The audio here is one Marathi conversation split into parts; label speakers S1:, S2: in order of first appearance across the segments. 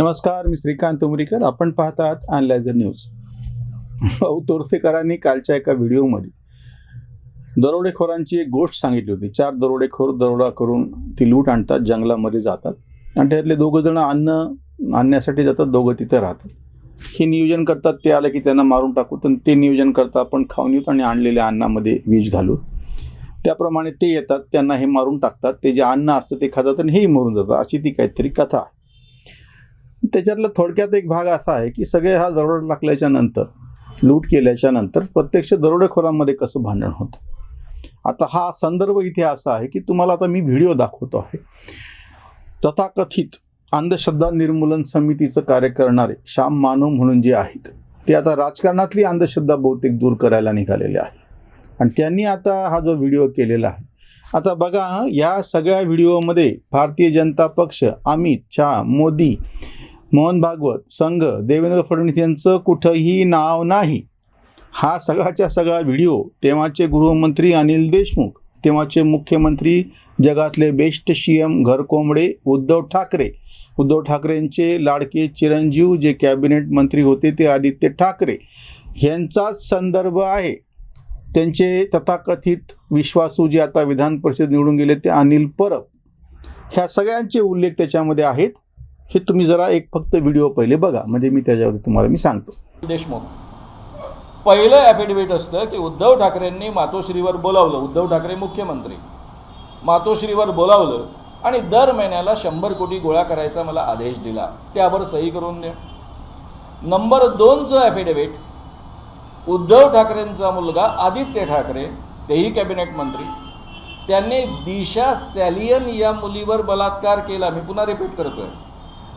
S1: नमस्कार मी श्रीकांत उमरीकर. आपण पाहतात अनलायझर न्यूज भाऊ तोरसेकरांनी कालच्या एका व्हिडिओमध्ये दरोडेखोरांची एक गोष्ट सांगितली होती. चार दरोडेखोर दरोडा करून ती लूट आणतात जंगलामध्ये जातात आणि त्यातले दोघं जण अन्न आणण्यासाठी जातात दोघं तिथे राहतात. हे नियोजन करतात ते आलं की त्यांना मारून टाकू. तर ते नियोजन करतात आपण खाऊन येऊ आणि आणलेल्या अन्नामध्ये विष घालू त्याप्रमाणे ते येतात त्यांना हे मारून टाकतात. ते जे अन्न असतं ते खातात आणि हेही मरून जातात. अशी ती काहीतरी कथा आहे. त्याच्यातला थोडक्यात एक भाग असा आहे की सगळे हा दरोडा टाकल्याच्या नंतर लूट केल्याच्यानंतर प्रत्यक्ष दरोडेखोरांमध्ये कसं भांडण होतं? आता हा संदर्भ इथे असा आहे की तुम्हाला आता मी व्हिडिओ दाखवतो आहे. तथाकथित अंधश्रद्धा निर्मूलन समितीचं कार्य करणारे श्याम मानव म्हणून जे आहेत ते आता राजकारणातली अंधश्रद्धा बहुतेक दूर करायला निघालेले आहे आणि त्यांनी आता हा जो व्हिडिओ केलेला आहे आता बघा या सगळ्या व्हिडिओमध्ये भारतीय जनता पक्ष अमित शहा मोदी मोहन भागवत संघ देवेंद्र फडणवीस यांचं कुठंही नाव नाही. हा सगळाच्या सगळा व्हिडिओ तेव्हाचे गृहमंत्री अनिल देशमुख तेव्हाचे मुख्यमंत्री जगातले बेस्ट सी एम घरकोंबडे उद्धव ठाकरे. उद्धव ठाकरेंचे लाडके चिरंजीव जे कॅबिनेट मंत्री होते ते आदित्य ठाकरे. यांचाच संदर्भ आहे. त्यांचे तथाकथित विश्वासू जे आता विधान परिषद निवडून गेले ते अनिल परब. ह्या सगळ्यांचे उल्लेख त्याच्यामध्ये आहेत. हे तुम्ही जरा एक फक्त व्हिडिओ पहिले बघा. म्हणजे मी त्याच्यावरती तुम्हाला मी सांगतो.
S2: देशमुख. पहिलं ॲफिडेव्हिट असतं की उद्धव ठाकरेंनी मातोश्रीवर बोलावलं. उद्धव ठाकरे मुख्यमंत्री. मातोश्रीवर बोलावलं आणि दर महिन्याला शंभर कोटी गोळा करायचा मला आदेश दिला. त्यावर सही करून द्या. नंबर दोनचं ॲफिडेव्हिट उद्धव ठाकरेंचा मुलगा आदित्य ठाकरे तेही कॅबिनेट मंत्री. त्यांनी दिशा सॅलियन या मुलीवर बलात्कार केला. मी पुन्हा रिपीट करतोय.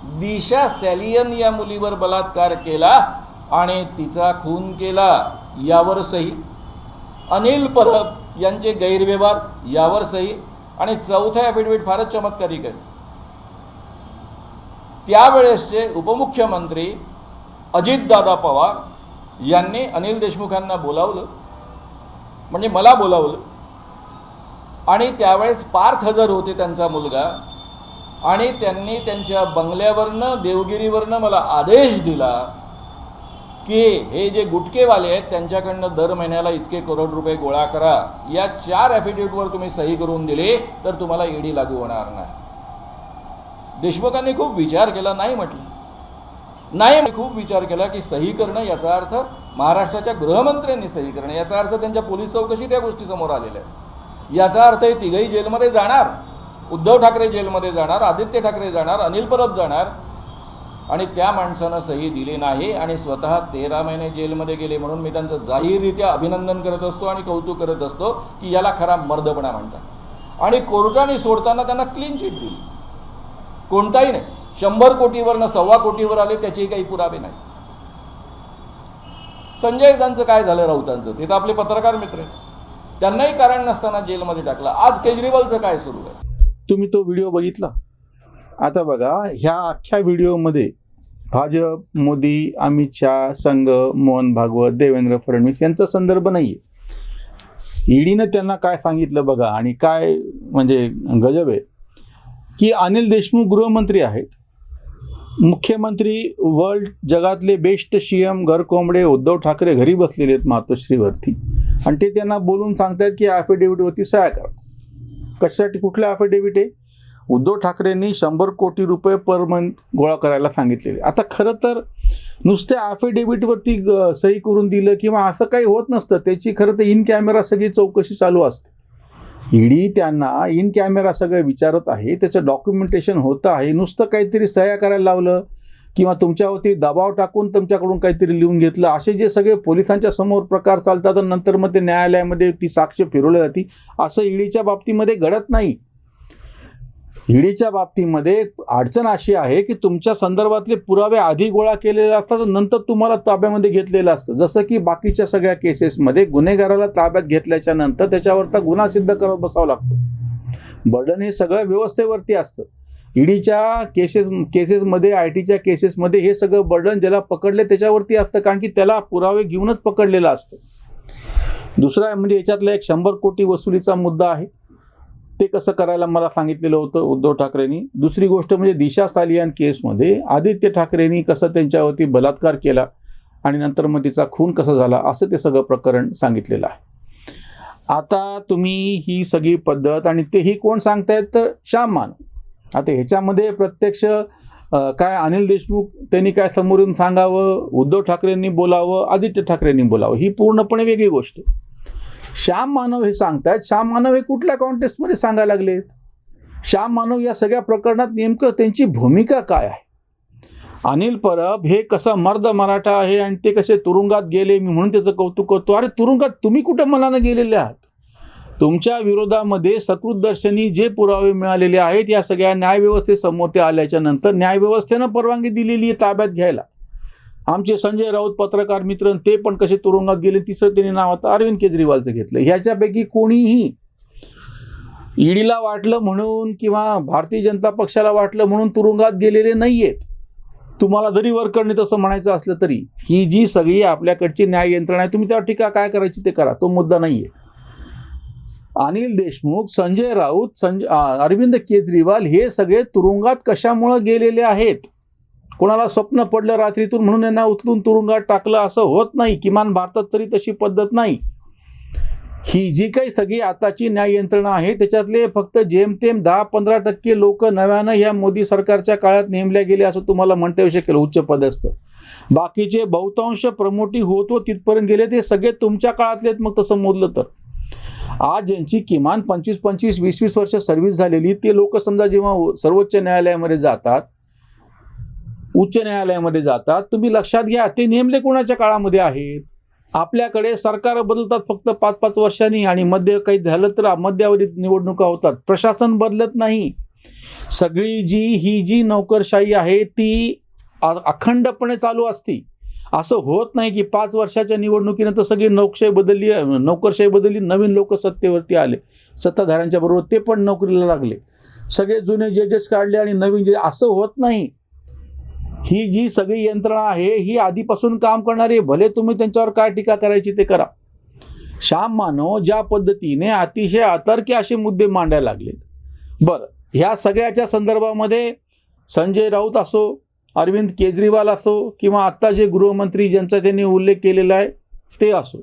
S2: दिशा सॅलियन या मुलीवर बलात्कार केला आणि तिचा खून केला. यावर सही. अनिल परब यांचे गैरव्यवहार यावर सही. आणि चौथा ॲफिडेव्हिट फारच चमत्कारिक आहे त्यावेळेसचे उपमुख्यमंत्री अजितदादा पवार यांनी अनिल देशमुखांना बोलावलं. म्हणजे मला बोलावलं. आणि त्यावेळेस पार्थ हजर होते त्यांचा मुलगा. आणि त्यांनी त्यांच्या बंगल्यावरनं देवगिरीवरनं मला आदेश दिला की हे जे गुटकेवाले आहेत त्यांच्याकडनं दर महिन्याला इतके करोड रुपये गोळा करा. या चार ॲफिडेव्हिटवर तुम्ही सही करून दिली तर तुम्हाला ईडी लागू होणार नाही. देशमुखांनी खूप विचार केला नाही म्हटलं. नाही मी खूप विचार केला की सही करणं याचा अर्थ महाराष्ट्राच्या गृहमंत्र्यांनी सही करणं. याचा अर्थ त्यांच्या पोलीस चौकशी त्या गोष्टी समोर आलेल्या आहेत. याचा अर्थ हे तिघही जेलमध्ये जाणार. उद्धव ठाकरे जेलमध्ये जाणार आदित्य ठाकरे जाणार अनिल परब जाणार आणि त्या माणसानं सही दिली नाही आणि स्वतः तेरा महिने जेलमध्ये गेले म्हणून मी त्यांचं जाहीररित्या अभिनंदन करत असतो आणि कौतुक करत असतो की याला खरा मर्दपणा म्हणतात. आणि कोर्टाने सोडताना त्यांना क्लीन चिट दिली. कोणताही नाही. शंभर कोटीवरनं सव्वा कोटीवर आले त्याचेही काही पुरावे नाही. संजयदांचं काय झालं राऊतांचं? ते तर आपले पत्रकार मित्र आहेत. त्यांनाही कारण नसताना जेलमध्ये टाकलं. आज केजरीवालचं काय सुरू आहे?
S1: तुम्ही तो व्हिडिओ बघितला? आता बघा ह्या अख्ख्या व्हिडिओमध्ये भाजप मोदी अमित शहा संघ मोहन भागवत देवेंद्र फडणवीस यांचा संदर्भ नाही आहे ईडीनं त्यांना काय सांगितलं बघा आणि काय म्हणजे गजब आहे की अनिल देशमुख गृहमंत्री आहेत. मुख्यमंत्री वर्ल्ड जगातले बेस्ट सी एम घरकोंबडे उद्धव ठाकरे घरी बसलेले आहेत मातोश्रीवरती. आणि ते त्यांना बोलून सांगतात की ॲफिडेव्हिटवरती सह्या करा. कशासाठी कुठलं ॲफिडेव्हिट आहे? उद्धव ठाकरेंनी शंभर कोटी रुपये पर मंथ गोळा करायला सांगितलेले. आता खरं तर नुसत्या ॲफिडेव्हिटवरती ग- सही करून दिलं किंवा असं काही होत नसतं त्याची खरं तर इन कॅमेरा सगळी चौकशी चालू असते. ईडी त्यांना इन कॅमेरा सगळं विचारत आहे त्याचं डॉक्युमेंटेशन होतं आहे नुसतं काहीतरी सह्या करायला लावलं किंवा तुमच्यावरती दबाव टाकून तुमच्याकडून काहीतरी लिहून घेतलं असे जे सगळे पोलिसांच्या समोर प्रकार चालतात आणि नंतर मग ते न्यायालयामध्ये ती साक्ष फिरवली जाते असं ईडीच्या बाबतीमध्ये घडत नाही. ईडीच्या बाबतीमध्ये अडचण अशी आहे की तुमच्या संदर्भातले पुरावे आधी गोळा केलेले असतात नंतर तुम्हाला ताब्यामध्ये घेतलेलं असतं. जसं की बाकीच्या सगळ्या केसेसमध्ये गुन्हेगाराला ताब्यात घेतल्याच्या नंतर त्याच्यावरचा गुन्हा सिद्ध करत बसावं लागतं. बर्डन हे सगळं व्यवस्थेवरती असतं. ईडीच्या केसेस केसेसमध्ये आय टीच्या केसेसमध्ये हे सगळं बर्डन ज्याला पकडले त्याच्यावरती असतं कारण की त्याला पुरावे घेऊनच पकडलेलं असतं. दुसरा आहे म्हणजे याच्यातला एक शंभर कोटी वसुलीचा मुद्दा आहे. ते कसं करायला मला सांगितलेलं होतं उद्धव ठाकरेंनी. दुसरी गोष्ट म्हणजे दिशा सालियान केसमध्ये आदित्य ठाकरेंनी कसं त्यांच्यावरती बलात्कार केला आणि नंतर मग तिचा खून कसा झाला असं ते सगळं प्रकरण सांगितलेलं आहे. आता तुम्ही ही सगळी पद्धत आणि तेही कोण सांगतायत? तर श्याम मानव. आता ह्याच्यामध्ये प्रत्यक्ष काय अनिल देशमुख त्यांनी काय समोर येऊन सांगावं उद्धव ठाकरेंनी बोलावं आदित्य ठाकरेंनी बोलावं ही पूर्णपणे वेगळी गोष्ट. श्याम मानव हे सांगतायत. श्याम मानव हे कुठल्या कॉन्टेस्टमध्ये सांगायला लागलेत? श्याम मानव या सगळ्या प्रकरणात नेमकं त्यांची भूमिका काय आहे? अनिल परब हे कसं मर्द मराठा आहे आणि ते कसे तुरुंगात गेले मी म्हणून त्याचं कौतुक करतो. अरे तुरुंगात तुम्ही कुठं मनानं गेलेले आहात? तुमच्या विरोधामध्ये सकृतदर्शनी जे पुरावे मिळालेले आहेत या सगळ्या न्यायव्यवस्थेसमोर ते आल्याच्यानंतर न्यायव्यवस्थेनं परवानगी दिलेली आहे ताब्यात घ्यायला. आमचे संजय राऊत पत्रकार मित्र ते पण कसे तुरुंगात गेले तिसरं त्यांनी नाव आता अरविंद केजरीवालचं घेतलं. ह्याच्यापैकी कोणीही ईडीला वाटलं म्हणून किंवा भारतीय जनता पक्षाला वाटलं म्हणून तुरुंगात गेलेले नाही आहेत तुम्हाला जरी वरकडणी तसं म्हणायचं असलं तरी ही जी सगळी आपल्याकडची न्याय यंत्रणा आहे तुम्ही त्यावर टीका काय करायची ते करा तो मुद्दा नाही आहे अनिल देशमुख संजय राऊत संजय अरविंद केजरीवाल हे सगळे तुरुंगात कशामुळं गेलेले आहेत? कोणाला स्वप्न पडलं रात्रीतून म्हणून यांना उचलून तुरुंगात टाकलं? असं होत नाही. किमान भारतात तरी तशी पद्धत नाही. ही जी काही सगळी आताची न्याय यंत्रणा आहे त्याच्यातले फक्त जेमतेम दहा पंधरा टक्के लोक नव्यानं ह्या मोदी सरकारच्या काळात नेमल्या गेले असं तुम्हाला म्हणता येऊ शकेल उच्च पदस्थ. बाकीचे बहुतांश प्रमोटी होत व तिथपर्यंत गेले ते सगळे तुमच्या काळातले आहेत मग तसं मोजलं तर. आज ज्यांची किमान पंचवीस पंचवीस वीस वीस वर्ष सर्व्हिस झालेली ते लोक समजा जेव्हा सर्वोच्च न्यायालयामध्ये जातात उच्च न्यायालयामध्ये जातात तुम्ही लक्षात घ्या ते नेमले कोणाच्या काळामध्ये आहेत? आपल्याकडे सरकार बदलतात फक्त पाच पाच वर्षांनी आणि मध्य काही झालं तर मध्यावधीत निवडणुका होतात. प्रशासन बदलत नाही. सगळी जी ही जी नोकरशाही आहे ती अखंडपणे चालू असती. असं होत नाही की पाच वर्षाच्या निवडणुकीनंतर सगळी नोकशाही बदलली नोकरशाही बदलली नवीन लोक सत्तेवरती आले. सत्ताधाऱ्यांच्या बरोबर ते पण नोकरीला लागले. सगळे जुने जजेस काढले आणि नवीन जजेस असं होत नाही. ही जी सगळी यंत्रणा आहे ही आधीपासून काम करणारी भले तुम्ही त्यांच्यावर काय टीका करायची ते करा. श्याम मानव ज्या पद्धतीने अतिशय अतर्की असे मुद्दे मांडायला लागलेत. बरं ह्या सगळ्याच्या संदर्भामध्ये संजय राऊत असो अरविंद केजरीवाल असो किंवा आत्ता जे गृहमंत्री ज्यांचा त्यांनी उल्लेख केलेला आहे ते असो.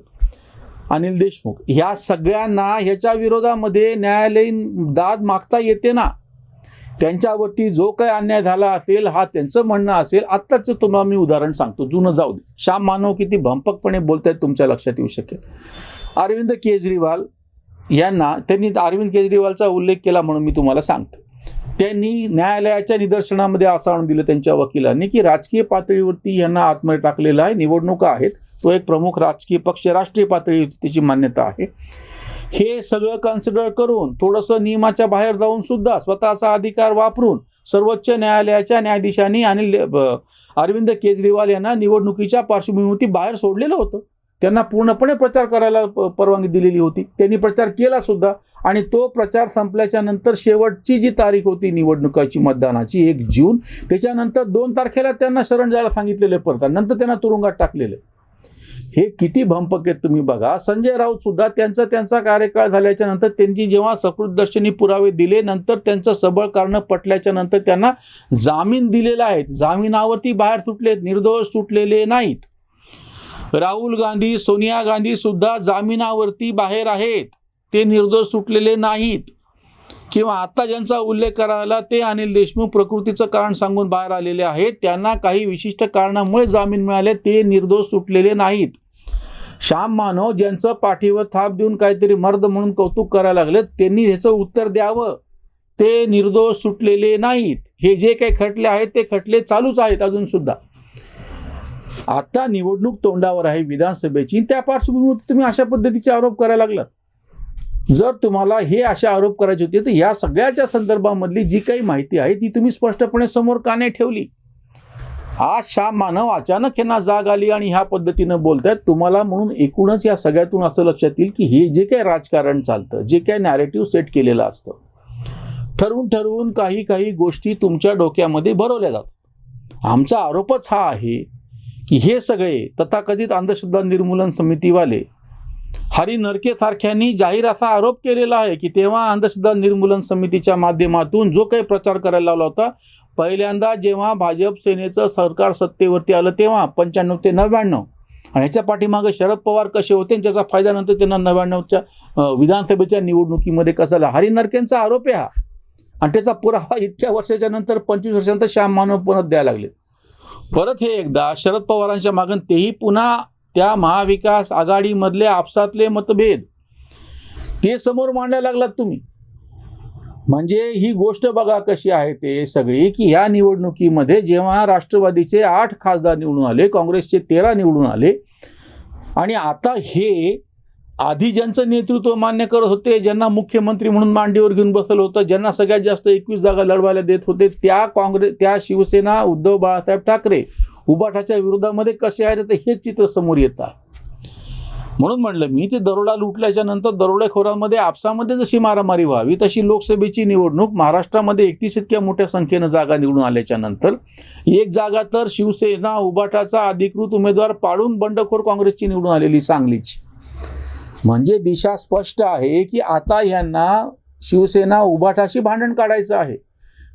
S1: अनिल देशमुख ह्या सगळ्यांना ह्याच्या विरोधामध्ये न्यायालयीन दाद मागता येते ना? त्यांच्यावरती जो काही अन्याय झाला असेल हा त्यांचं म्हणणं असेल. आत्ताच तुम्हाला मी उदाहरण सांगतो जुनं जाऊ दे. श्याम मानव किती भंपकपणे बोलतायत तुमच्या लक्षात येऊ शकेल. अरविंद केजरीवाल यांना त्यांनी अरविंद केजरीवालचा उल्लेख केला म्हणून मी तुम्हाला सांगतो. त्यांनी न्यायालयाच्या निदर्शनामध्ये असं आणून दिलं त्यांच्या वकिलांनी की राजकीय पातळीवरती यांना आतमध्ये टाकलेलं आहे निवडणुका आहेत. तो एक प्रमुख राजकीय पक्ष राष्ट्रीय पातळीवर त्याची मान्यता आहे. हे सगळं कन्सिडर करून थोडंसं नियमाच्या बाहेर जाऊन सुद्धा स्वतःचा अधिकार वापरून सर्वोच्च न्यायालयाच्या न्यायाधीशांनी आणि अरविंद केजरीवाल यांना निवडणुकीच्या पार्श्वभूमीवरती बाहेर सोडलेलं होतं. त्यांना पूर्णपणे प्रचार करायला प- परवानगी दिलेली होती. त्यांनी प्रचार केला सुद्धा. आणि तो प्रचार संपल्याच्या नंतर शेवटची जी तारीख होती निवडणुकाची मतदानाची एक जून त्याच्यानंतर दोन तारखेला त्यांना शरण जायला सांगितलेले परत नंतर त्यांना तुरुंगात टाकलेले. हे किती भंपक आहेत तुम्ही बघा. संजय राऊत सुद्धा त्यांचा त्यांचा कार्यकाळ झाल्याच्यानंतर त्यांची जेव्हा सकृतदर्शनी पुरावे दिले नंतर त्यांचं सबळ कारण पटल्याच्या नंतर त्यांना जामीन दिलेला आहे. जामिनावरती बाहेर सुटले निर्दोष सुटलेले नाहीत. राहुल गांधी सोनिया गांधी सुद्धा जामिनावरती बाहेर आहेत. ते निर्दोष सुटलेले नाहीत. किंवा आता ज्यांचा उल्लेख करायला ते अनिल देशमुख प्रकृतीचं कारण सांगून बाहेर आलेले आहेत. त्यांना काही विशिष्ट कारणामुळे जामीन मिळाले ते निर्दोष सुटलेले नाहीत. श्याम मानव ज्यांचं पाठीवर थाप देऊन काहीतरी मर्द म्हणून कौतुक करायला लागले त्यांनी ह्याचं उत्तर द्यावं. ते निर्दोष सुटलेले नाहीत. हे जे काही खटले आहेत ते खटले चालूच आहेत अजून सुद्धा. आता निवडणूक तोंडावर आहे विधानसभेची. त्या पार्श्वभूमीवर तुम्ही अशा पद्धतीचे आरोप करायला लागलात. जर तुम्हाला हे असे आरोप करायचे होते तर या सगळ्याच्या संदर्भामधली जी काही माहिती आहे ती तुम्ही स्पष्टपणे समोर का नाही ठेवली. आज शाम मानव अचानक यांना जाग आली आणि ह्या पद्धतीनं बोलतायत. तुम्हाला म्हणून एकूणच या सगळ्यातून असं लक्षात येईल की हे जे काही राजकारण चालतं जे काही नॅरेटिव्ह सेट केलेलं असतं ठरवून ठरवून काही काही गोष्टी तुमच्या डोक्यामध्ये भरवल्या जातात. आमचा आरोपच हा आहे की हे सगळे तथाकथित अंधश्रद्धा निर्मूलन समितीवाले हरी नरकेसारख्यांनी जाहीर असा आरोप केलेला आहे की तेव्हा अंधश्रद्धा निर्मूलन समितीच्या माध्यमातून जो काही प्रचार करायला लावला होता पहिल्यांदा जेव्हा भाजप सेनेचं सरकार सत्तेवरती आलं तेव्हा पंच्याण्णव ते नव्याण्णव. आणि ह्याच्या पाठीमागे शरद पवार कसे होते आणि त्याचा फायदा नंतर त्यांना नव्याण्णवच्या विधानसभेच्या निवडणुकीमध्ये कसा झाला? हरी नरकेंचा आरोप आहे हा. आणि त्याचा पुरावा इतक्या वर्षाच्या नंतर पंचवीस वर्षानंतर श्याम मानव परत द्यायला लागले परत हे एकदा शरद पवारांच्या मागून तेही पुन्हा त्या महाविकास आघाडीमधले आपसातले मतभेद. ते समोर मांडायला लागलात तुम्ही. म्हणजे ही गोष्ट बघा कशी आहे ते सगळी की ह्या निवडणुकीमध्ये जेव्हा राष्ट्रवादीचे आठ खासदार निवडून आले काँग्रेसचे तेरा निवडून आले आणि आता हे आधी ज्यांचं नेतृत्व मान्य करत होते ज्यांना मुख्यमंत्री म्हणून मांडीवर घेऊन बसलं होतं ज्यांना सगळ्यात जास्त एकवीस जागा लढवायला देत होते त्या काँग्रेस त्या शिवसेना उद्धव बाळासाहेब ठाकरे उबाठाच्या विरोधामध्ये कसे आहेत तर हेच चित्र समोर येतात. म्हणून म्हणलं मी ते दरोडा लुटल्याच्या नंतर दरोडेखोरांमध्ये आपसामध्ये जशी मारामारी व्हावी तशी लोकसभेची निवडणूक महाराष्ट्रामध्ये एकतीस इतक्या मोठ्या संख्येनं जागा निवडून आल्याच्यानंतर एक जागा तर शिवसेना उबाटाचा अधिकृत उमेदवार पाडून बंडखोर काँग्रेसची निवडून आलेली सांगलीची. म्हणजे दिशा स्पष्ट आहे की आता यांना शिवसेना उभाठाशी भांडण काढायचं आहे.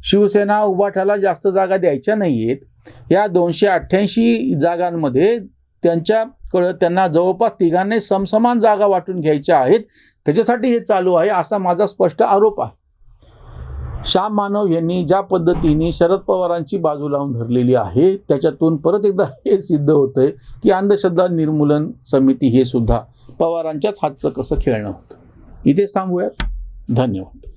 S1: शिवसेना उभाठाला जास्त जागा द्यायच्या नाही आहेत या दोनशे अठ्ठ्याऐंशी जागांमध्ये त्यांच्याकडं त्यांना जवळपास तिघांनी समसमान जागा वाटून घ्यायच्या आहेत. त्याच्यासाठी हे चालू आहे असा माझा स्पष्ट आरोप आहे. श्याम मानव यांनी ज्या पद्धतीने शरद पवारांची बाजू लावून धरलेली आहे त्याच्यातून परत एकदा हे सिद्ध होतंय की अंधश्रद्धा निर्मूलन समिती हे सुद्धा पवारांच्याच हातचं कसं खेळणं होतं? इथेच थांबूयात. धन्यवाद.